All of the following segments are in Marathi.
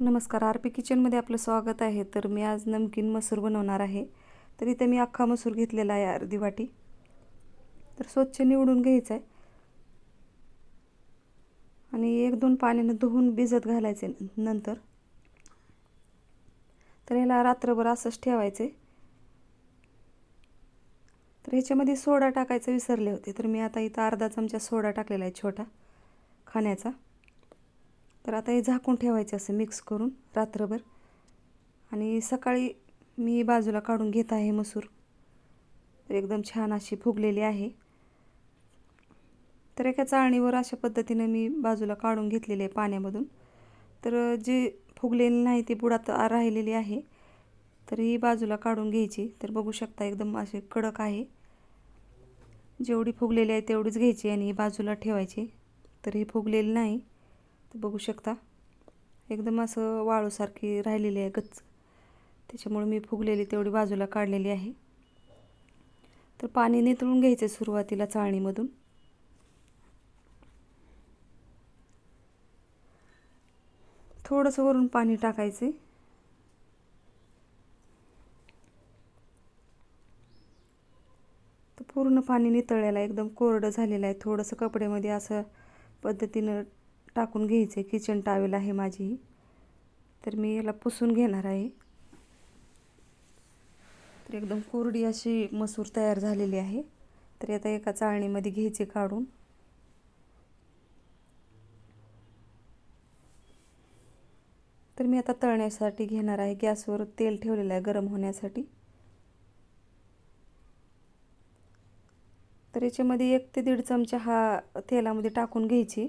नमस्कार आर पी किचनमध्ये आपलं स्वागत आहे. तर मी आज नमकीन मसूर बनवणार आहे. तर इथे मी अख्खा मसूर घेतलेला आहे अर्धी वाटी. तर स्वच्छ निवडून घ्यायचं आहे. आणि एक दोन पाण्यानं धुवून भिजत घालायचे नंतर. तर ह्याला रात्रभर असंच ठेवायचं आहे तर ह्याच्यामध्ये सोडा टाकायचं विसरले होते. तर मी आता इथं अर्धा चमचा सोडा टाकलेला आहे छोटा खाण्याचा. तर आता हे झाकून ठेवायचं असं मिक्स करून रात्रभर. आणि सकाळी मी बाजूला काढून घेत आहे मसूर. तर एकदम छान अशी फुगलेली आहे. तर एका चाळणीवर अशा पद्धतीनं मी बाजूला काढून घेतलेली आहे पाण्यामधून. तर जी फुगलेली नाही ती बुडात राहिलेली आहे तर ही बाजूला काढून घ्यायची. तर बघू शकता एकदम असे कडक आहे. जेवढी फुगलेली आहे तेवढीच घ्यायची आणि ही बाजूला ठेवायची. तर ही फुगलेली नाही. तर बघू शकता. एकदम असं वाळूसारखी राहिलेली आहे गच्च. त्याच्यामुळे मी फुगलेली तेवढी बाजूला काढलेली आहे. तर पाणी नितळून घ्यायचं सुरुवातीला चाळणीमधून. थोडंसं वरून पाणी टाकायचे तर पूर्ण पाणी नितळलेलं आहे. एकदम कोरडं झालेलं आहे. थोडंसं कपड्यामध्ये असं पद्धतीनं टाकून घ्यायचे किचन टावेल आहे माझी. तर मी याला पुसून घेणार आहे. तर एकदम कोरडी अशी मसूर तयार झालेली आहे. तर आता एका चाळणीमध्ये घ्यायचे काढून. तर मी आता तळण्यासाठी घेणार आहे. गॅसवर तेल ठेवलेलं आहे गरम होण्यासाठी. तर याच्यामध्ये एक ते दीड चमचा हा तेलामध्ये टाकून घ्यायची.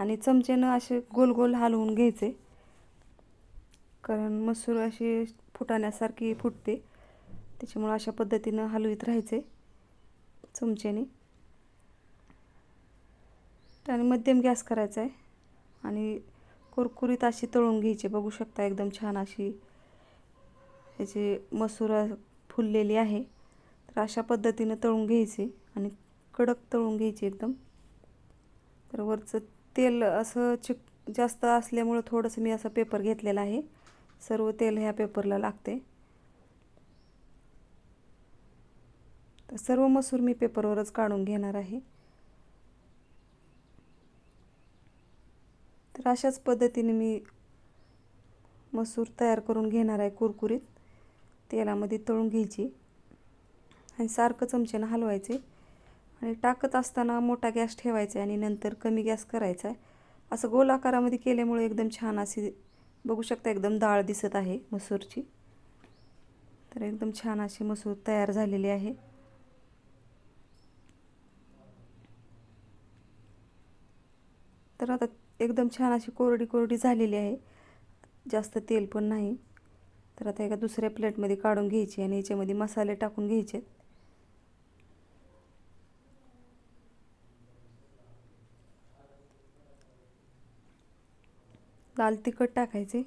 आणि चमचेनं असे गोल गोल हलवून घ्यायचे. कारण मसूर अशी फुटाण्यासारखी फुटते. त्याच्यामुळं अशा पद्धतीनं हलवीत राहायचे चमच्याने आणि मध्यम गॅस करायचा आहे आणि कुरकुरीत अशी तळून घ्यायची. बघू शकता एकदम छान अशी ह्याची मसूर फुललेली आहे. तर अशा पद्धतीनं तळून घ्यायची. आणि कडक तळून घ्यायची एकदम. तर वरचं तेल असं चिक जास्त असल्यामुळं थोडंसं मी असा पेपर घेतलेला आहे. सर्व तेल ह्या पेपरला लागते. तर सर्व मसूर मी पेपरवरच काढून घेणार आहे. तर अशाच पद्धतीने मी मसूर तयार करून घेणार आहे कुरकुरीत. तेलामध्ये तळून घ्यायची. आणि सारखं चमच्यानं हलवायचे. आणि टाकत असताना मोठा गॅस ठेवायचा आहे आणि नंतर कमी गॅस करायचा आहे. असं गोल आकारामध्ये केल्यामुळे एकदम छान अशी बघू शकता एकदम डाळ दिसत आहे मसूरची. तर एकदम छान अशी मसूर तयार झालेली आहे. तर आता एकदम छान अशी कोरडी कोरडी झालेली आहे. जास्त तेल पण नाही. तर आता एका दुसऱ्या प्लेटमध्ये काढून घ्यायची आणि याच्यामध्ये मसाले टाकून घ्यायचे लाल तिखट टाकायचे.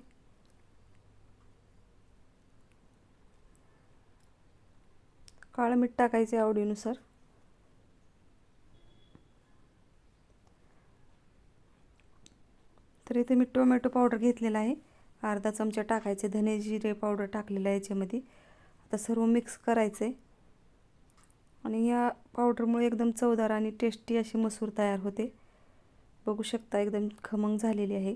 काळं मीठ टाकायचे आवडीनुसार. तर इथे मी टोमॅटो पावडर घेतलेला आहे. अर्धा चमचा टाकायचे. धने जिरे पावडर टाकलेलं आहे याच्यामध्ये. आता सर्व मिक्स करायचे. आणि या पावडरमुळे एकदम चवदार आणि टेस्टी अशी मसूर तयार होते. बघू शकता एकदम खमंग झालेली आहे.